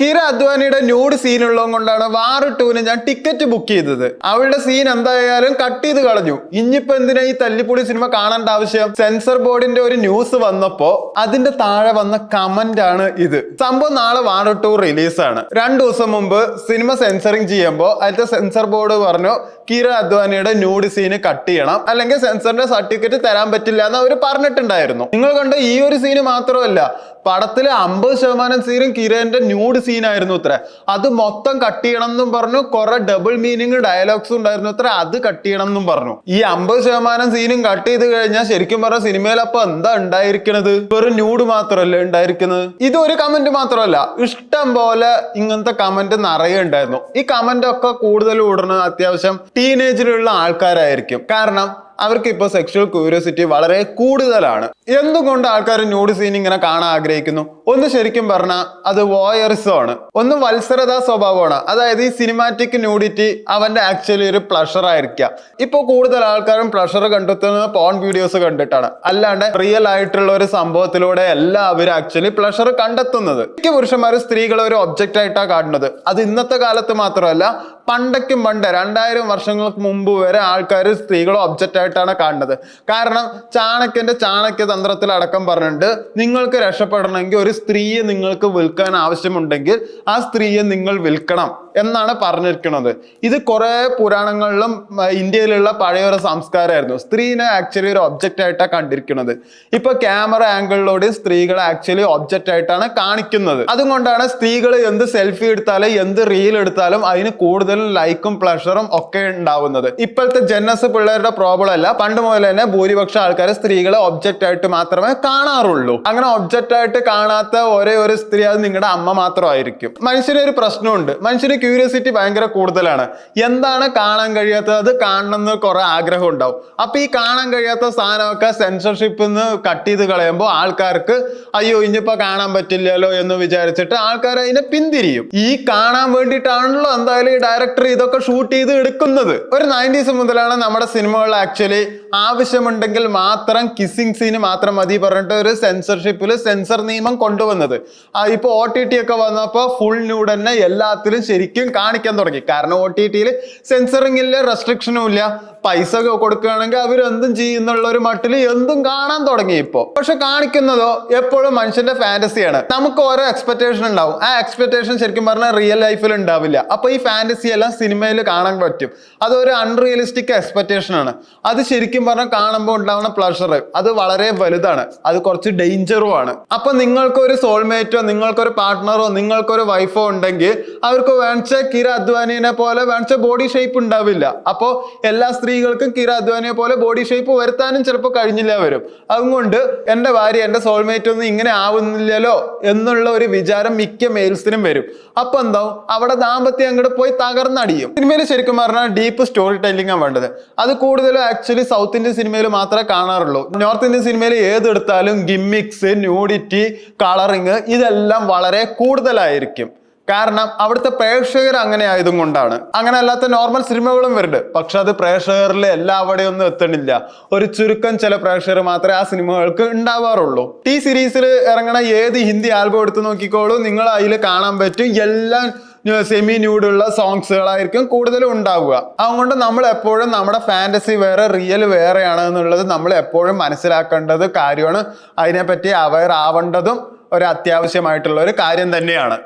കിര അദ്വാനിയുടെ nude scene ഉള്ളത് കൊണ്ടാണ് വാറ് ടൂവിന് ഞാൻ ടിക്കറ്റ് ബുക്ക് ചെയ്തത്. അവളുടെ സീൻ എന്തായാലും കട്ട് ചെയ്ത് കളഞ്ഞു. ഇനിയിപ്പോ എന്തിനാ ഈ തല്ലിപ്പൊളി സിനിമ കാണേണ്ട ആവശ്യം? സെൻസർ ബോർഡിന്റെ ഒരു ന്യൂസ് വന്നപ്പോ അതിന്റെ താഴെ വന്ന കമന്റ് ആണ് ഇത്. സംഭവം നാളെ വാറ് ടൂ റിലീസാണ് രണ്ടു ദിവസം മുമ്പ് സിനിമ സെൻസറിങ് ചെയ്യുമ്പോൾ അതിന്റെ സെൻസർ ബോർഡ് പറഞ്ഞു കിര അദ്വാനിയുടെ ന്യൂഡ് സീന് കട്ട് ചെയ്യണം. അല്ലെങ്കിൽ സെൻസറിന്റെ സർട്ടിഫിക്കറ്റ് തരാൻ പറ്റില്ല എന്ന് അവർ പറഞ്ഞിട്ടുണ്ടായിരുന്നു. നിങ്ങൾ കണ്ട ഈ ഒരു സീന് മാത്രമല്ല പടത്തിലെ അമ്പത് ശതമാനം സീനും കിരന്റെ ന്യൂഡ് സീനായിരുന്നു ഇത്ര. അത് മൊത്തം കട്ട് ചെയ്യണം എന്നും പറഞ്ഞു. കുറെ ഡബിൾ മീനിങ് ഡയലോഗ്സ് ഉണ്ടായിരുന്നു ഇത്ര. അത് കട്ട് ചെയ്യണം എന്നും പറഞ്ഞു. ഈ അമ്പത് ശതമാനം സീനും കട്ട് ചെയ്ത് കഴിഞ്ഞാൽ ശരിക്കും പറഞ്ഞ സിനിമയിൽ അപ്പൊ എന്താ ഉണ്ടായിരിക്കണത്? വെറും ന്യൂഡ് മാത്രമല്ലേ ഉണ്ടായിരിക്കുന്നത് ഇത് ഒരു കമന്റ് മാത്രമല്ല. ഇഷ്ടം പോലെ ഇങ്ങനത്തെ കമന്റ് നിറയെ ഉണ്ടായിരുന്നു. ഈ കമന്റ് ഒക്കെ കൂടുതൽ ഇടുന്നത് അത്യാവശ്യം ടീനേജിലുള്ള ആൾക്കാരായിരിക്കും. കാരണം അവർക്ക് ഇപ്പോൾ സെക്ഷൽ ക്യൂരിയോസിറ്റി വളരെ കൂടുതലാണ്. എന്തുകൊണ്ട് ആൾക്കാർ ന്യൂഡ് സീൻ ഇങ്ങനെ കാണാൻ ആഗ്രഹിക്കുന്നു? ഒന്ന് ശരിക്കും പറഞ്ഞാൽ അത് വോയറിസം ആണ്. ഒന്ന് വത്സരതാ സ്വഭാവമാണ്. അതായത് ഈ സിനിമാറ്റിക് ന്യൂഡിറ്റി അവന്റെ ആക്ച്വലി ഒരു പ്ലഷർ ആയിരിക്കാം. ഇപ്പോൾ കൂടുതൽ ആൾക്കാരും പ്ലഷർ കണ്ടെത്തുന്നത് പോൺ വീഡിയോസ് കണ്ടിട്ടാണ്. അല്ലാണ്ട് റിയൽ ആയിട്ടുള്ള ഒരു സംഭവത്തിലൂടെ അല്ല അവർ ആക്ച്വലി പ്ലഷർ കണ്ടെത്തുന്നത്. മിക്ക പുരുഷന്മാർ സ്ത്രീകളെ ഒരു ഒബ്ജക്റ്റ് ആയിട്ടാണ് കാണുന്നത്. അത് ഇന്നത്തെ കാലത്ത് മാത്രമല്ല പണ്ടയ്ക്കും പണ്ട് രണ്ടായിരം വർഷങ്ങൾക്ക് മുമ്പ് വരെ ആൾക്കാർ സ്ത്രീകളെ ഒബ്ജക്റ്റ് ആയിട്ടാണ് കാണുന്നത്. കാരണം ചാണക്യന്റെ ചാണക്യ തന്ത്രത്തിൽ അടക്കം പറഞ്ഞിട്ടുണ്ട് നിങ്ങൾക്ക് രക്ഷപ്പെടണമെങ്കിൽ ഒരു സ്ത്രീയെ നിങ്ങൾക്ക് വിൽക്കാൻ ആവശ്യമുണ്ടെങ്കിൽ ആ സ്ത്രീയെ നിങ്ങൾ വിൽക്കണം എന്നാണ് പറഞ്ഞിരിക്കുന്നത്. ഇത് കുറെ പുരാണങ്ങളിലും ഇന്ത്യയിലുള്ള പഴയൊരു സംസ്കാരമായിരുന്നു. സ്ത്രീനെ ആക്ച്വലി ഒരു ഒബ്ജക്റ്റ് ആയിട്ടാണ് കണ്ടിരിക്കുന്നത്. ഇപ്പൊ ക്യാമറ ആംഗിളിലൂടെ സ്ത്രീകളെ ആക്ച്വലി ഒബ്ജക്റ്റ് ആയിട്ടാണ് കാണിക്കുന്നത്. അതുകൊണ്ടാണ് സ്ത്രീകൾ എന്ത് സെൽഫി എടുത്താലും എന്ത് റീൽ എടുത്താലും അതിന് കൂടുതൽ ലൈക്കും പ്ലഷറും ഒക്കെ ഉണ്ടാവുന്നത്. ഇപ്പോഴത്തെ ജനസ് പിള്ളേരുടെ പ്രോബ്ലം അല്ല. പണ്ട് മുതൽ തന്നെ ഭൂരിപക്ഷം ആൾക്കാർ സ്ത്രീകളെ ഒബ്ജക്റ്റ് ആയിട്ട് മാത്രമേ കാണാറുള്ളൂ. അങ്ങനെ ഒബ്ജക്റ്റ് ആയിട്ട് കാണാത്ത ഒരേ ഒരു സ്ത്രീ അത് നിങ്ങളുടെ അമ്മ മാത്രമായിരിക്കും. മനുഷ്യന് ഒരു പ്രശ്നമുണ്ട്. മനുഷ്യന് ക്യൂരിയോസിറ്റി ഭയങ്കര കൂടുതലാണ്. എന്താണ് കാണാൻ കഴിയാത്തത്? അത് കാണണമെന്ന് കുറെ ആഗ്രഹം ഉണ്ടാവും. അപ്പൊ ഈ കാണാൻ കഴിയാത്ത സാധനമൊക്കെ സെൻസർഷിപ്പിൽ നിന്ന് കട്ട് ചെയ്ത് കളയുമ്പോൾ ആൾക്കാർക്ക് അയ്യോ ഇനിയിപ്പോ കാണാൻ പറ്റില്ലല്ലോ എന്ന് വിചാരിച്ചിട്ട് ആൾക്കാർ അതിനെ പിന്തിരിയും. ഈ കാണാൻ വേണ്ടിയിട്ടാണല്ലോ എന്തായാലും ഈ ഡയറക്ടർ ഇതൊക്കെ ഷൂട്ട് ചെയ്ത് എടുക്കുന്നത്. ഒരു നയന്റീസ് മുതലാണ് നമ്മുടെ സിനിമകൾ ആക്ച്വലി ആവശ്യമുണ്ടെങ്കിൽ മാത്രം കിസ്സിങ് സീന് മാത്രം മതി പറഞ്ഞിട്ട് ഒരു സെൻസർഷിപ്പിൽ സെൻസർ നിയമം കൊണ്ടുവന്നത്. ഇപ്പോൾ ഇപ്പൊ ഒ ടി ടി ഒക്കെ വന്നപ്പോൾ ഫുൾ ന്യൂഡ് തന്നെ എല്ലാത്തിലും ശരിക്കും കാണിക്കാൻ തുടങ്ങി. കാരണം ഒ ടി ടിയിൽ സെൻസറിങ് ഇല്ല റെസ്ട്രിക്ഷനും ഇല്ല. പൈസ കൊടുക്കുകയാണെങ്കിൽ അവരെന്തും ചെയ്യുന്നുള്ള ഒരു മട്ടിൽ എന്തും കാണാൻ തുടങ്ങി ഇപ്പോൾ പക്ഷെ കാണിക്കുന്നതോ എപ്പോഴും മനുഷ്യന്റെ ഫാന്റസിയാണ് നമുക്ക് ഓരോ എക്സ്പെക്ടേഷൻ ഉണ്ടാവും. ആ എക്സ്പെക്ടേഷൻ ശരിക്കും പറഞ്ഞാൽ റിയൽ ലൈഫിൽ ഉണ്ടാവില്ല. അപ്പൊ ഈ ഫാന്റസി എല്ലാം സിനിമയിൽ കാണാൻ പറ്റും. അതൊരു അൺറിയലിസ്റ്റിക് എക്സ്പെക്ടേഷൻ ആണ്. അത് ശരിക്കും പറഞ്ഞാൽ കാണുമ്പോൾ ഉണ്ടാവുന്ന പ്ലഷർ അത് വളരെ വലുതാണ്. അത് കുറച്ച് ഡേഞ്ചറും ആണ്. അപ്പൊ നിങ്ങൾക്ക് ഒരു സോൾമേറ്റോ നിങ്ങൾക്കൊരു പാർട്ട്ണറോ നിങ്ങൾക്കൊരു വൈഫോ ഉണ്ടെങ്കിൽ അവർക്ക് വേണിച്ച കിര അദ്വാനിനെ പോലെ വേണിച്ച ബോഡി ഷേപ്പ് ഉണ്ടാവില്ല. അപ്പോൾ എല്ലാ സ്ത്രീകൾക്കും കിര അദ്വാനിയെ പോലെ ബോഡി ഷേപ്പ് വരുത്താനും ചിലപ്പോൾ കഴിഞ്ഞില്ല വരും. അതുകൊണ്ട് എന്റെ ഭാര്യ എന്റെ സോൾമേറ്റ് ഒന്നും ഇങ്ങനെ ആവുന്നില്ലല്ലോ എന്നുള്ള ഒരു വിചാരം മിക്ക മെയിൽസിനും വരും. അപ്പൊ എന്താവും? അവിടെ ദാമ്പത്യം അങ്ങോട്ട് പോയി തകർന്നടിയും സിനിമയിൽ ശരിക്കും പറഞ്ഞാൽ ഡീപ്പ് സ്റ്റോറി ടെല്ലിംഗ് ആണ് വേണ്ടത്. അത് കൂടുതലും ആക്ച്വലി സൗത്ത് ഇന്ത്യൻ സിനിമയിൽ മാത്രമേ കാണാറുള്ളൂ. നോർത്ത് ഇന്ത്യൻ സിനിമയിൽ ഏതെടുത്താലും ഗിമ്മിക്സ് ന്യൂഡിറ്റി കളറിങ് ഇതെല്ലാം വളരെ കൂടുതലായിരിക്കും. കാരണം അവിടുത്തെ പ്രേക്ഷകർ അങ്ങനെ ആയതും കൊണ്ടാണ്. അങ്ങനെ അല്ലാത്ത നോർമൽ സിനിമകളും വരുന്നുണ്ട്. പക്ഷെ അത് പ്രേക്ഷകരിൽ എല്ലാവിടെയും ഒന്നും എത്തണില്ല. ഒരു ചുരുക്കം ചില പ്രേക്ഷകർ മാത്രമേ ആ സിനിമകൾക്ക് ഉണ്ടാവാറുള്ളൂ. ടി സീരീസിൽ ഇറങ്ങണ ഏത് ഹിന്ദി ആൽബം എടുത്ത് നോക്കിക്കോളൂ നിങ്ങൾ അതിൽ കാണാൻ പറ്റും. എല്ലാം സെമി ന്യൂഡുള്ള സോങ്സുകളായിരിക്കും കൂടുതലും ഉണ്ടാവുക. അതുകൊണ്ട് നമ്മൾ എപ്പോഴും നമ്മുടെ ഫാന്റസി വേറെ റിയൽ വേറെയാണ് എന്നുള്ളത് നമ്മൾ എപ്പോഴും മനസ്സിലാക്കേണ്ടത് കാര്യമാണ്. അതിനെപ്പറ്റി അവയർ ആവേണ്ടതും ഒരു അത്യാവശ്യമായിട്ടുള്ള ഒരു കാര്യം തന്നെയാണ്.